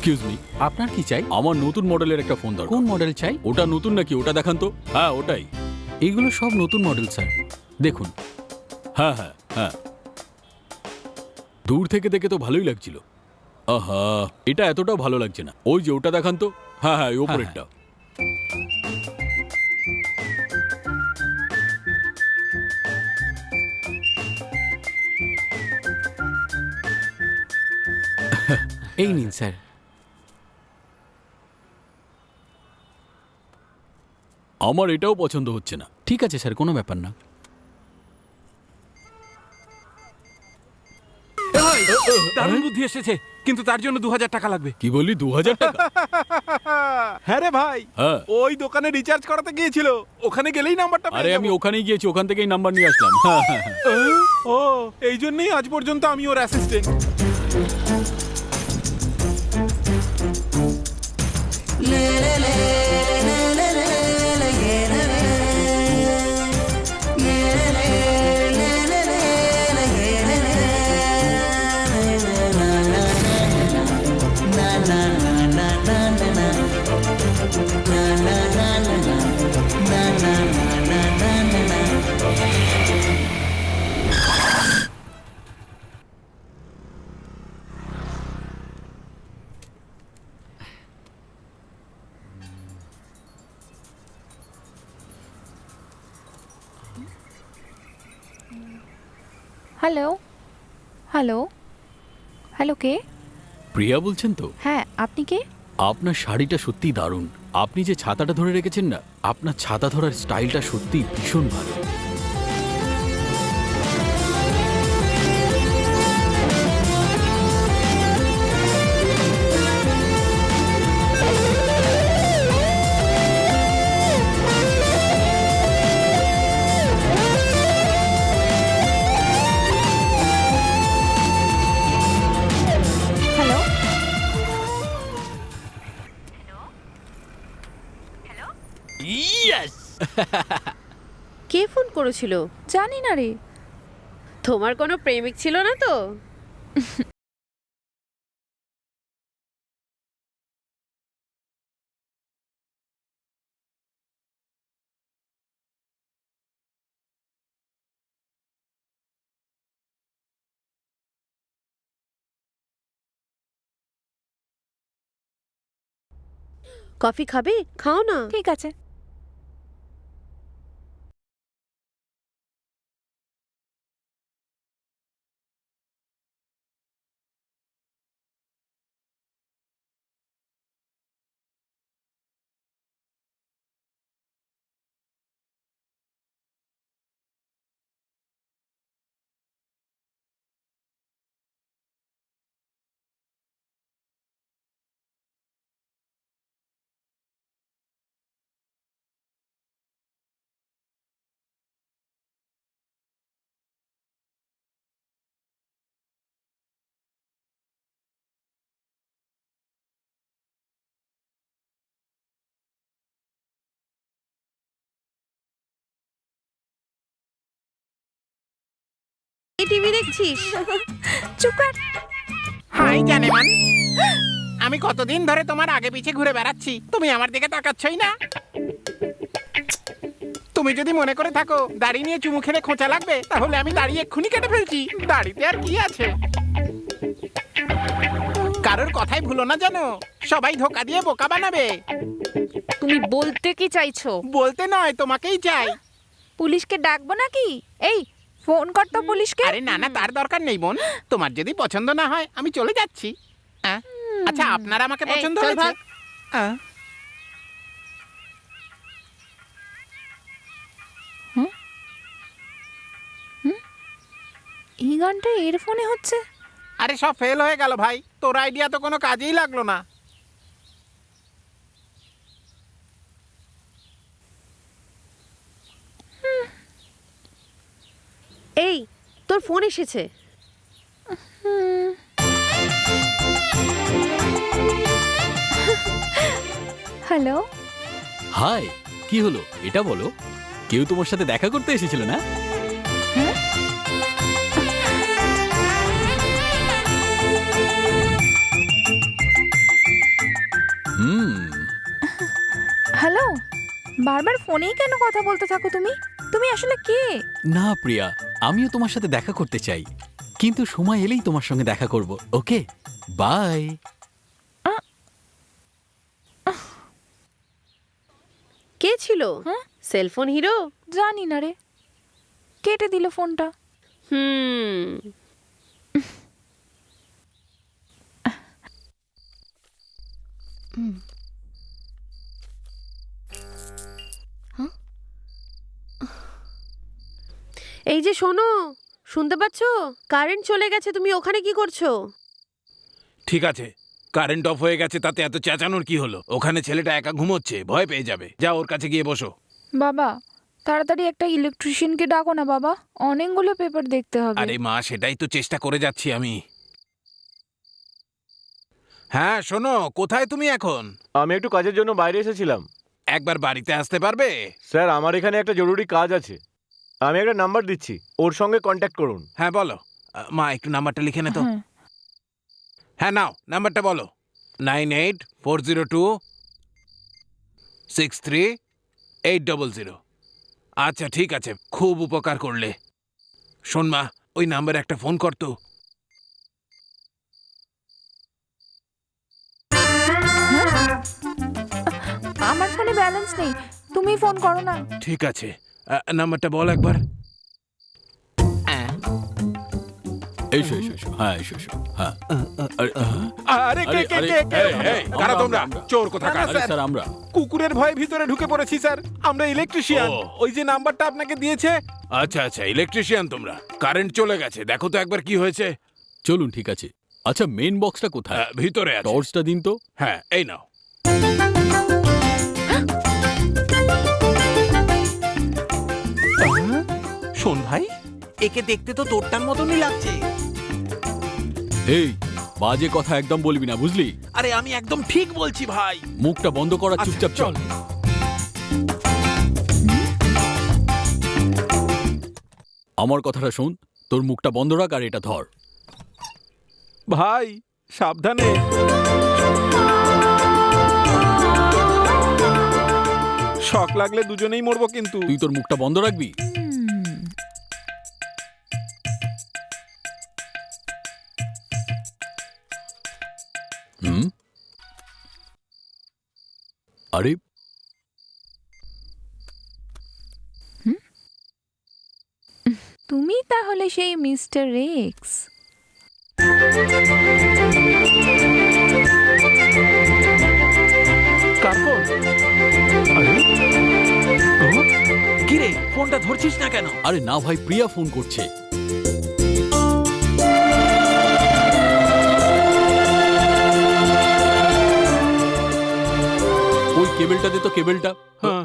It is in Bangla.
এক্সকিউজ মি আপনার কি চাই? আমার নতুন মডেলের একটা ফোন দরকার। কোন মডেল চাই? ওটা নতুন নাকি? ওটা দেখান তো। হ্যাঁ ওটাই। এগুলো সব নতুন মডেল স্যার দেখুন। হ্যাঁ হ্যাঁ হ্যাঁ। দূর থেকে দেখে তো ভালোই লাগছিল। আহা এটা এতটাও ভালো লাগছে না। ওই যে ওটা দেখান তো। হ্যাঁ হ্যাঁ ওই ওপরেরটা। এই নিন স্যার আমার এটাও পছন্দ হচ্ছে না। ঠিক আছে স্যার কোনো ব্যাপার না। দারুণ বুদ্ধি এসেছে কিন্তু তার জন্য দু হাজার টাকা লাগবে। কি বললি দু হাজার টাকা? হ্যাঁ রে ভাই হ্যাঁ। ওই দোকানে রিচার্জ করাতে গিয়েছিল ওখানে গেলেই নাম্বারটা আরে আমি। ওখানেই গিয়েছি ওখান থেকেই নাম্বার নিয়ে আসলাম। হ্যাঁ হ্যাঁ হ্যাঁ। ও এই জন্যই আজ পর্যন্ত আমি ওর অ্যাসিস্ট্যান্ট হ্যালো হ্যালো হ্যালো কে? প্রিয়া বলছেন তো? হ্যাঁ আপনি কে? আপনার শাড়িটা সত্যিই দারুণ। আপনি যে ছাতাটা ধরে রেখেছেন না আপনার ছাতা ধরার স্টাইলটা সত্যিই ভীষণ ভালো। কে ফোন করেছিল? জানি না রে। তোমার কোনো প্রেমিক ছিল না তো? কফি খাবে? খাও না। ঠিক আছে। এই টিভি দেখছিস? চুপ কর। হাই জানেমান আমি কতদিন ধরে তোমার আগে পিছে ঘুরে বেড়াচ্ছি? তুমি আমার দিকে তাকাচ্ছই না। তুমি যদি মনে করে থাকো দাড়ি নিয়ে চুমু খেলে খোঁচা লাগবে তাহলে আমি দাড়ি এক্ষুনি কেটে ফেলছি। দাড়িতে আর কি আছে? কারোর কথাই ভুলো না জানো? সবাই ধোকা দিয়ে বোকা বানাবে। তুমি বলতে কি চাইছো? বলতে নয় তোমাকেই চাই। পুলিশকে ডাকবো নাকি? এই ফোন কর তো পুলিশকে। আরে না না তার দরকার নেই বোন। তোমার যদি পছন্দ না হয় আমি চলে যাচ্ছি। আচ্ছা আপনার আমাকে পছন্দ হয়েছে? ভাগ। এই গানটা এর ফোনে হচ্ছে? আরে সব ফেল হয়ে গেল ভাই। তোর আইডিয়া তো কোনো কাজেই লাগল না। এই তোর ফোন এসেছে। হ্যালো। হাই কি হলো? এটা বলো। কেউ তোমার সাথে দেখা করতে এসেছিল না? হুম। হ্যালো বারবার ফোনেই কেন কথা বলতে থাকো তুমি? তুমি আসলে কে? না প্রিয়া। আমিও তোমার সাথে দেখা করতে চাই। কিন্তু সময় এলেই তোমার সঙ্গে দেখা করব ওকে? বাই। কে ছিল? হ্যাঁ? Cellphone hero? জানি না রে। কেটে দিল ফোনটা। হুম। এই যে শোনো শুনতে পাচ্ছো? কারেন্ট চলে গেছে তুমি ওখানে কি করছ? ঠিক আছে কারেন্ট অফ হয়ে গেছে তাতে এত চেঁচানোর কি হলো? ওখানে ছেলেটা একা ঘুমোচ্ছে ভয় পেয়ে যাবে। যা ওর কাছে গিয়ে বসো। বাবা তাড়াতাড়ি একটা ইলেকট্রিশিয়ানকে ডাকো না বাবা অনেকগুলো পেপার দেখতে হবে। আরে মা সেটাই তো চেষ্টা করে যাচ্ছি আমি। হ্যাঁ শোনো কোথায় তুমি এখন? আমি একটু কাজের জন্য বাইরে এসেছিলাম। একবার বাড়িতে আসতে পারবে? স্যার আমার এখানে একটা জরুরি কাজ আছে। আমি একটা নাম্বার দিচ্ছি ওর সঙ্গে কন্ট্যাক্ট করুন। হ্যাঁ বলো। আহ, মা একটু নাম্বারটা লিখে নে তো। হ্যাঁ। হ্যাঁ নাও নাম্বারটা বলো। Nine eight four zero two six three eight double zero. আচ্ছা ঠিক আছে খুব উপকার করলে। শোন মা ওই নাম্বারে একটা ফোন করতো আমার ফোনে ব্যালেন্স নেই তুমি ফোন করো না। ঠিক আছে। নাম্বারটা বল একবার। এসো এসো এসো। হ্যাঁ এসো এসো। হ্যাঁ। আরে, হ্যাঁ? আরে কে, কে, কে, কে? কারা আমরা, তোমরা? আমরা। চোর কোথাকার? আরে স্যার। আমরা। কুকুরের ভয়ে ভিতরে ঢুকে পড়েছি স্যার। আমরা ইলেকট্রিশিয়ান ও। ওই যে নাম্বারটা আপনাকে দিয়েছে। আচ্ছা আচ্ছা ইলেকট্রিশিয়ান তোমরা। কারেন্ট চলে গেছে। দেখো তো একবার কি হয়েছে। চলুন ঠিক আছে। আচ্ছা মেন বক্সটা কোথায়? আহ, ভিতরে আছে। টর্চটা দিন তো। হ্যাঁ এই নাও। শোন ভাই একে দেখতে তো তোরটার মতনই লাগছে। এই বাজে কথা একদম বলবি না বুঝলি? আরে আমি একদম ঠিক বলছি ভাই। মুখটা বন্ধ করা আচ্ছা, চুপচাপ চল। আমার কথাটা শোন তোর মুখটা বন্ধ রাখ আর এটা ধর। ভাই সাবধানে। শখ লাগলে দুজনেই মরবো কিন্তু। তুই তোর মুখটা বন্ধ রাখবি? হুম, হুম? আরে তুমি তাহলে সেই মিস্টার রেক্স। কি রে ফোনটা ধরছিস না কেন? আরে না ভাই প্রিয়া ফোন করছে। কেবেলটা দে তো কেবেলটা। হ্যাঁ।